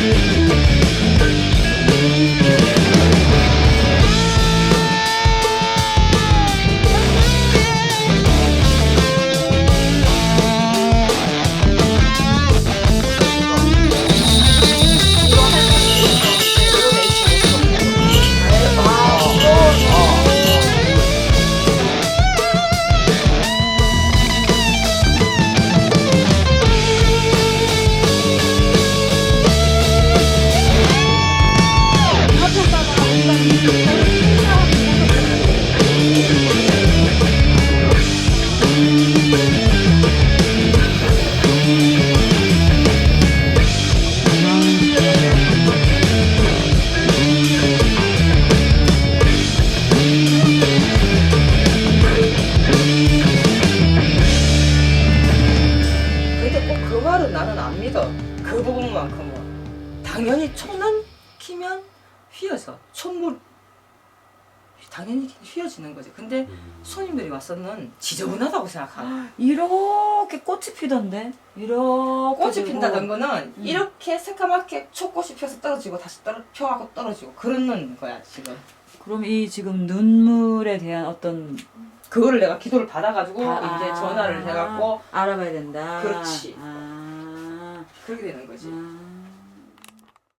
Yeah. 믿어. 그 부분만큼은 당연히 촌은 키면 휘어져. 촌물 당연히 휘어지는 거지. 근데 손님들이 와서는 지저분하다고 생각하고 이렇게 꽃이 피던데 이렇게 꽃이 되고. 핀다는 거는 음. 이렇게 새까맣게 초꽃이 펴서 떨어지고 다시 떨어 펴하고 떨어지고 그러는 거야 지금. 그럼 이 지금 눈물에 대한 어떤 그거를 내가 기도를 받아가지고 다- 이제 아, 전화를 해갖고 알아봐야 된다. 그렇지. 아, 그렇게 되는 거지. 아.